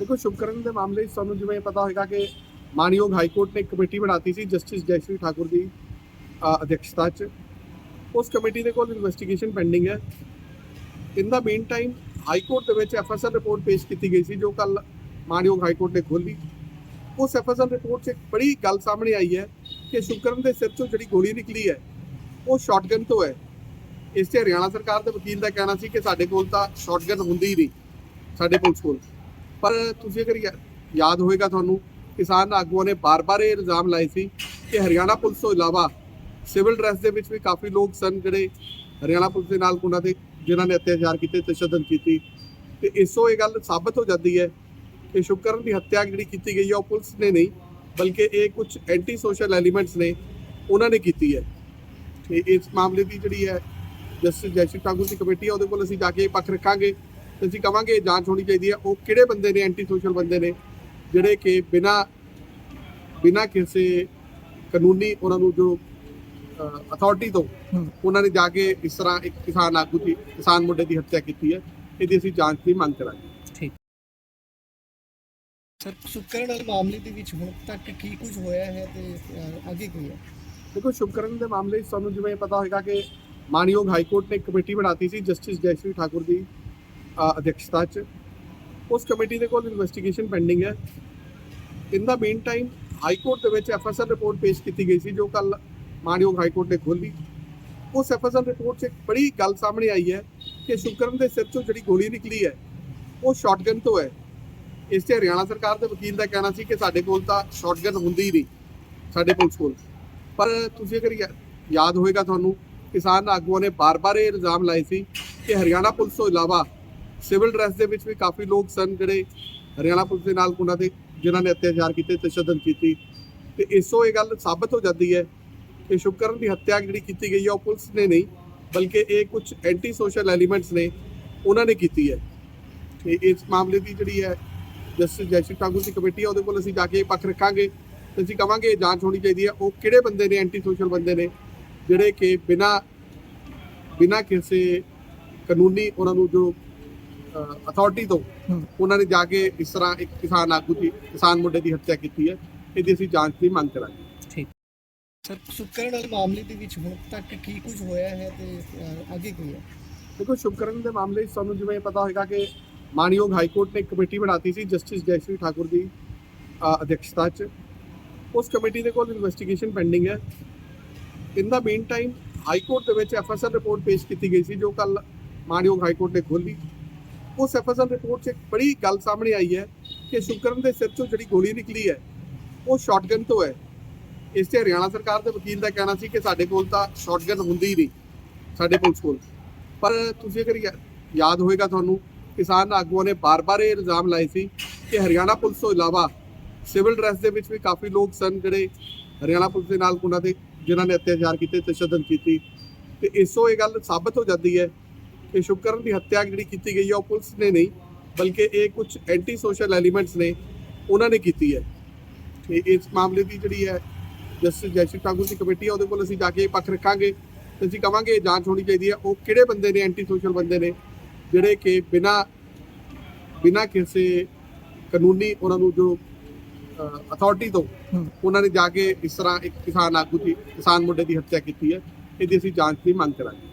ਦੇਖੋ ਸ਼ੁਭਕਰਨ ਦੇ ਮਾਮਲੇ 'ਚ ਤੁਹਾਨੂੰ ਜਿਵੇਂ ਪਤਾ ਹੋਏਗਾ ਕਿ ਮਾਨਯੋਗ ਹਾਈ ਕੋਰਟ ਨੇ ਇੱਕ ਕਮੇਟੀ ਬਣਾਤੀ ਸੀ ਜਸਟਿਸ ਜੈਸ਼ਰੀ ਠਾਕੁਰ ਦੀ ਅ, ਅਧਿਕਸ਼ਤਾ 'ਚ। ਉਸ ਕਮੇਟੀ ਦੇ ਕੋਲ ਇਨਵੈਸਟੀਗੇਸ਼ਨ ਪੈਂਡਿੰਗ ਹੈ। In the meantime high court ਦੇ ਵਿੱਚ ਐਫਐਸਆਰ ਰਿਪੋਰਟ ਪੇਸ਼ ਕੀਤੀ ਗਈ ਸੀ ਜੋ ਕੱਲ ਮਾਨਯੋਗ ਹਾਈ ਕੋਰਟ ਨੇ ਖੋਲੀ ਉਸ ਐਫਐਸਆਰ ਰਿਪੋਰਟ 'ਚ ਇੱਕ ਬੜੀ ਗੱਲ ਸਾਹਮਣੇ ਆਈ ਹੈ ਕਿ ਸ਼ੁਭਕਰਨ ਦੇ ਸਿਰ 'ਚੋਂ ਜਿਹੜੀ ਗੋਲੀ ਨਿਕਲੀ ਹੈ ਉਹ ਸ਼ਾਟਗਨ ਤੋਂ ਹੈ। ਇਸ ਤੇ ਹਰਿਆਣਾ ਸਰਕਾਰ ਦੇ ਵਕੀਲ ਦਾ ਕਹਿਣਾ ਸੀ ਕਿ ਸਾਡੇ ਕੋਲ ਤਾਂ ਸ਼ਾਟਗਨ ਹੁੰਦੀ ਹੀ ਨਹੀਂ ਸਾਡੇ ਪੁਲਿਸ ਕੋਲ। ਪਰ ਤੁਸੀਂ ਅਗਰ ਯਾ- ਯਾਦ ਹੋਏਗਾ ਤੁਹਾਨੂੰ, ਕਿਸਾਨ ਆਗੂਆਂ ਨੇ ਬਾਰ-ਬਾਰ ਇਹ ਇਲਜ਼ਾਮ ਲਾਏ ਸੀ ਕਿ ਹਰਿਆਣਾ ਪੁਲਿਸ ਤੋਂ ਇਲਾਵਾ ਸਿਵਲ ਡਰੈਸ ਦੇ ਵਿੱਚ ਵੀ ਕਾਫੀ ਲੋਕ ਸਨ ਜਿਹੜੇ ਹਰਿਆਣਾ ਪੁਲਿਸ ਦੇ ਨਾਲ ਉਹਨਾਂ ਦੇ, ਜਿਨ੍ਹਾਂ ਨੇ ਅਤਿਆਚਾਰ ਕੀਤੇ, ਤਸ਼ੱਦਦ ਕੀਤੀ। ਤੇ ਇਸੋ ਇਹ ਗੱਲ ਸਾਬਤ ਹੋ ਜਾਂਦੀ ਹੈ ਕਿ ਸ਼ੁਕਰਨ ਦੀ ਹੱਤਿਆ ਜਿਹੜੀ ਕੀਤੀ ਗਈ ਹੈ, ਉਹ ਪੁਲਿਸ ਨੇ ਨਹੀਂ, ਬਲਕਿ ਇਹ ਕੁਝ ਐਂਟੀ ਸੋਸ਼ਲ ਐਲੀਮੈਂਟਸ ਨੇ, ਉਹਨਾਂ ਨੇ ਕੀਤੀ ਹੈ। ਤੇ ਇਸ ਮਾਮਲੇ ਦੀ ਜਿਹੜੀ ਹੈ ਜਸਟਿਸ ਜੈਸ਼ੀ ਠਾਕੁਰ ਦੀ ਕਮੇਟੀ ਆ ਉਹਦੇ ਕੋਲ ਅਸੀਂ ਜਾ ਕੇ ਪੱਖ ਰੱਖਾਂਗੇ। ਤੇ ਅਸੀਂ ਕਵਾਂਗੇ ਇਹ ਜਾਂਚ ਹੋਣੀ ਚਾਹੀਦੀ ਹੈ। ਉਹ ਕਿਹੜੇ ਬੰਦੇ ਨੇ? ਐਂਟੀ ਸੋਸ਼ਲ ਬੰਦੇ ਨੇ ਜਿਹੜੇ ਕਿ ਬਿਨਾ ਬਿਨਾ ਕਿਸੇ ਕਾਨੂੰਨੀ ਉਹਨਾਂ ਨੂੰ ਜੋ ਅਥਾਰਟੀ ਤੋਂ ਉਹਨਾਂ ਨੇ ਜਾ ਕੇ ਇਸ ਤਰ੍ਹਾਂ ਇੱਕ ਕਿਸਾਨ ਆਗੂ ਦੀ ਕਿਸਾਨ ਮੁੰਡੇ ਦੀ ਹੱਤਿਆ ਕੀਤੀ ਹੈ। ਇਹਦੀ ਅਸੀਂ ਜਾਂਚ ਦੀ ਮੰਗ ਕਰਾਂਗੇ। ਸਰ ਸੁਕਰਨ ਮਾਮਲੇ ਦੇ ਵਿੱਚ ਹੁਣ ਤੱਕ ਕੀ ਕੁਝ ਹੋਇਆ ਹੈ ਤੇ ਅੱਗੇ ਕੀ ਹੈ? ਦੇਖੋ ਸ਼ੁਭਕਰਨ ਦੇ ਮਾਮਲੇ ਤੁਹਾਨੂੰ ਜਿਵੇਂ ਪਤਾ ਹੋਵੇਗਾ ਕਿ ਮਾਨਯੋਗ ਹਾਈ ਕੋਰਟ ਨੇ ਇੱਕ ਕਮੇਟੀ ਬਣਾਤੀ ਸੀ ਜਸਟਿਸ ਜੈਸ਼ਰੀ ਠਾਕੁਰ ਦੀ। ਅਧਿਕਸ਼ਤਾ 'ਚ। ਉਸ ਕਮੇਟੀ ਦੇ ਕੋਲ ਇਨਵੈਸਟੀਗੇਸ਼ਨ ਪੈਂਡਿੰਗ ਹੈ। In the meantime high court ਦੇ ਵਿੱਚ ਐਫਐਸਆਰ ਰਿਪੋਰਟ ਪੇਸ਼ ਕੀਤੀ ਗਈ ਸੀ, ਜੋ ਕੱਲ ਮਾਨਯੋਗ ਹਾਈ ਕੋਰਟ ਨੇ ਖੋਲੀ ਉਸ ਐਫਐਸਆਰ ਰਿਪੋਰਟ 'ਚ ਇੱਕ ਬੜੀ ਗੱਲ ਸਾਹਮਣੇ ਆਈ ਹੈ ਕਿ ਸ਼ੁਭਕਰਨ ਦੇ ਸਿਰ 'ਚੋਂ ਜਿਹੜੀ ਗੋਲੀ ਨਿਕਲੀ ਹੈ, ਉਹ ਸ਼ਾਟਗਨ ਤੋਂ ਹੈ। ਇਸ ਤੇ ਹਰਿਆਣਾ ਸਰਕਾਰ ਦੇ ਵਕੀਲ ਦਾ ਕਹਿਣਾ ਸੀ ਕਿ ਸਾਡੇ ਕੋਲ ਤਾਂ ਸ਼ਾਟਗਨ ਹੁੰਦੀ ਹੀ ਨਹੀਂ, ਸਾਡੇ ਪੁਲਿਸ ਕੋਲ। ਪਰ ਤੁਸੀਂ ਅਗਰ ਯਾ- ਯਾਦ ਹੋਏਗਾ ਤੁਹਾਨੂੰ, ਕਿਸਾਨ ਆਗੂਆਂ ਨੇ ਬਾਰ-ਬਾਰ ਇਹ ਇਲਜ਼ਾਮ ਲਾਏ ਸੀ ਕਿ ਹਰਿਆਣਾ ਪੁਲਿਸ ਤੋਂ ਇਲਾਵਾ ਸਿਵਲ ਡਰੈਸ ਦੇ ਵਿੱਚ ਵੀ ਕਾਫੀ ਲੋਕ ਸਨ ਜਿਹੜੇ ਹਰਿਆਣਾ ਪੁਲਿਸ ਦੇ ਨਾਲ ਉਹਨਾਂ ਦੇ ਜਿਨ੍ਹਾਂ ਨੇ ਅਤਿਆਚਾਰ ਕੀਤੇ, ਤਸ਼ੱਦਦ ਕੀਤੀ। ਤੇ ਇਸੋ ਇਹ ਗੱਲ ਸਾਬਤ ਹੋ ਜਾਂਦੀ ਹੈ ਕਿ ਸ਼ੁਕਰਨ ਦੀ ਹੱਤਿਆ ਜਿਹੜੀ ਕੀਤੀ ਗਈ ਹੈ, ਉਹ ਪੁਲਿਸ ਨੇ ਨਹੀਂ, ਬਲਕਿ ਇਹ ਕੁਝ ਐਂਟੀ ਸੋਸ਼ਲ ਐਲੀਮੈਂਟਸ ਨੇ, ਉਹਨਾਂ ਨੇ ਕੀਤੀ ਹੈ। ਤੇ ਇਸ ਮਾਮਲੇ ਦੀ ਜਿਹੜੀ ਹੈ ਜਸਟਿਸ ਜੈਸ਼ੀ ਠਾਕੁਰ ਦੀ ਕਮੇਟੀ ਹੈ, ਉਹਦੇ ਕੋਲ ਅਸੀਂ ਜਾ ਕੇ ਪੱਖ ਰੱਖਾਂਗੇ ਤੇ ਅਸੀਂ ਕਵਾਂਗੇ ਇਹ ਜਾਂਚ ਹੋਣੀ ਚਾਹੀਦੀ ਹੈ, ਉਹ ਕਿਹੜੇ ਬੰਦੇ ਨੇ ਐਂਟੀ ਸੋਸ਼ਲ ਬੰਦੇ ਨੇ, ਜਿਹੜੇ ਕਿ ਬਿਨਾ ਬਿਨਾ ਕਿਸੇ ਕਾਨੂੰਨੀ ਉਹਨਾਂ ਨੂੰ ਜੋ ਅਥਾਰਟੀ ਤੋਂ ਉਹਨਾਂ ਨੇ ਜਾ ਕੇ ਇਸ ਤਰ੍ਹਾਂ ਇੱਕ ਕਿਸਾਨ ਆਗੂ ਦੀ ਕਿਸਾਨ ਮੁੰਡੇ ਦੀ ਹੱਤਿਆ ਕੀਤੀ ਹੈ। ਇਹਦੀ ਅਸੀਂ ਜਾਂਚ ਦੀ ਮੰਗ ਕਰਾਂਗੇ। ਸਰ ਸੁਕਰਨ ਵਾਲੇ ਮਾਮਲੇ ਦੇ ਵਿੱਚ ਹੁਣ ਤੱਕ ਕੀ ਕੁਝ ਹੋਇਆ ਹੈ ਤੇ ਅੱਗੇ ਕੀ ਹੈ? ਦੇਖੋ ਸ਼ੁਭਕਰਨ ਦੇ ਮਾਮਲੇ 'ਚ ਤੁਹਾਨੂੰ ਜਿਵੇਂ ਪਤਾ ਹੋਵੇਗਾ ਕਿ ਮਾਨਯੋਗ ਹਾਈ ਕੋਰਟ ਨੇ ਇੱਕ ਕਮੇਟੀ ਬਣਾਤੀ ਸੀ ਜਸਟਿਸ ਜੈਸ਼ਰੀ ਠਾਕੁਰ ਦੀ ਅਧਿਕਸ਼ਤਾ 'ਚ। ਉਸ ਕਮੇਟੀ ਦੇ ਕੋਲ ਇਨਵੈਸਟੀਗੇਸ਼ਨ ਪੈਂਡਿੰਗ ਹੈ। In the meantime high court ਦੇ ਵਿੱਚ ਐਫਐਸਆਰ ਰਿਪੋਰਟ ਪੇਸ਼ ਕੀਤੀ ਗਈ ਸੀ ਜੋ ਕੱਲ ਮਾਨਯੋਗ ਹਾਈ ਕੋਰਟ ਨੇ ਖੋਲੀ ਉਸ ਐਫਐਸਆਰ ਰਿਪੋਰਟ 'ਚ ਇੱਕ ਬੜੀ ਗੱਲ ਸਾਹਮਣੇ ਆਈ ਹੈ ਕਿ ਸ਼ੁਭਕਰਨ ਦੇ ਸਿਰ 'ਚੋਂ ਜਿਹੜੀ ਗੋਲੀ ਨਿਕਲੀ ਹੈ, ਉਹ ਸ਼ਾਟਗਨ ਤੋਂ ਹੈ। ਇਸ ਤੇ ਹਰਿਆਣਾ ਸਰਕਾਰ ਦੇ ਵਕੀਲ ਦਾ ਕਹਿਣਾ ਸੀ ਕਿ ਸਾਡੇ ਕੋਲ ਤਾਂ ਸ਼ਾਟਗਨ ਹੁੰਦੀ ਹੀ ਨਹੀਂ, ਸਾਡੇ ਪੁਲਿਸ ਕੋਲ। ਪਰ ਤੁਸੀਂ ਅਗਰ ਯਾ- ਯਾਦ ਹੋਏਗਾ ਤੁਹਾਨੂੰ, ਕਿਸਾਨ ਆਗੂਆਂ ਨੇ ਬਾਰ-ਬਾਰ ਇਹ ਇਲਜ਼ਾਮ ਲਾਏ ਸੀ ਕਿ ਹਰਿਆਣਾ ਪੁਲਿਸ ਤੋਂ ਇਲਾਵਾ ਸਿਵਲ ਡਰੈਸ ਦੇ ਵਿੱਚ ਵੀ ਕਾਫੀ ਲੋਕ ਸਨ ਜਿਹੜੇ ਹਰਿਆਣਾ ਪੁਲਿਸ ਦੇ ਨਾਲ ਉਹਨਾਂ ਦੇ, ਜਿਨ੍ਹਾਂ ਨੇ ਅਤਿਆਚਾਰ ਕੀਤੇ, ਤਸ਼ੱਦਦ ਕੀਤੀ। ਤੇ ਇਸੋ ਇਹ ਗੱਲ ਸਾਬਤ ਹੋ ਜਾਂਦੀ ਹੈ ਕਿ ਸ਼ੁਕਰਨ ਦੀ ਹੱਤਿਆ ਜਿਹੜੀ ਕੀਤੀ ਗਈ ਹੈ ਉਹ ਪੁਲਿਸ ਨੇ ਨਹੀਂ ਬਲਕਿ ਇਹ ਕੁਝ ਐਂਟੀ ਸੋਸ਼ਲ ਐਲੀਮੈਂਟਸ ਨੇ ਉਹਨਾਂ ਨੇ ਕੀਤੀ ਹੈ। ਤੇ ਇਸ ਮਾਮਲੇ ਦੀ ਜਿਹੜੀ ਹੈ ਜਸਟਿਸ ਜੈਸ਼ੀ ਠਾਕੁਰ ਦੀ ਕਮੇਟੀ ਹੈ ਉਹਦੇ ਕੋਲ ਅਸੀਂ ਜਾ ਕੇ ਪੱਖ ਰੱਖਾਂਗੇ ਤੇ ਅਸੀਂ ਕਵਾਂਗੇ ਇਹ ਜਾਂਚ ਹੋਣੀ ਚਾਹੀਦੀ ਹੈ ਉਹ ਕਿਹੜੇ ਬੰਦੇ ਨੇ ਐਂਟੀ ਸੋਸ਼ਲ ਬੰਦੇ ਨੇ ਜਿਹੜੇ ਕਿ ਬਿਨਾ ਬਿਨਾ ਕਿਸੇ ਕਾਨੂੰਨੀ ਉਹਨਾਂ ਨੂੰ ਜੋ ਅਥਾਰਟੀ ਤੋਂ ਉਹਨਾਂ ਨੇ ਜਾ ਕੇ ਇਸ ਤਰ੍ਹਾਂ ਇੱਕ ਕਿਸਾਨ ਆਗੂ ਦੀ ਕਿਸਾਨ ਮੁੰਡੇ ਦੀ ਹੱਤਿਆ ਕੀਤੀ ਹੈ ਇਹਦੀ ਅਸੀਂ ਜਾਂਚ ਦੀ ਮੰਗ ਕਰਾਂਗੇ।